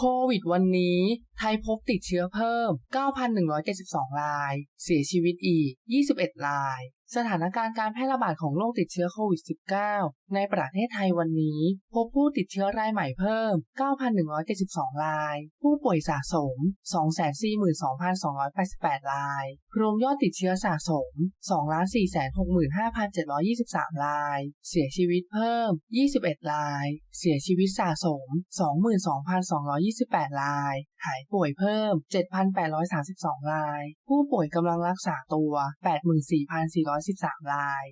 โควิดวันนี้ ไทยพบติดเชื้อเพิ่ม 9,172 ราย เสียชีวิตอีก 21 ราย สถานการณ์การแพร่ระบาดของโรคติดเชื้อโควิด -19 ในประเทศไทยวันนี้ พบผู้ติดเชื้อรายใหม่เพิ่ม 9,172 ราย ผู้ป่วยสะสม 242,288 ราย รวมยอดติดเชื้อสะสม 2,465,723 ราย เสียชีวิตเพิ่ม 21 ราย เสียชีวิตสะสม 22,228 ราย หายป่วยเพิ่ม 7,832 ราย ผู้ป่วยกำลังรักษาตัว 84,413 ราย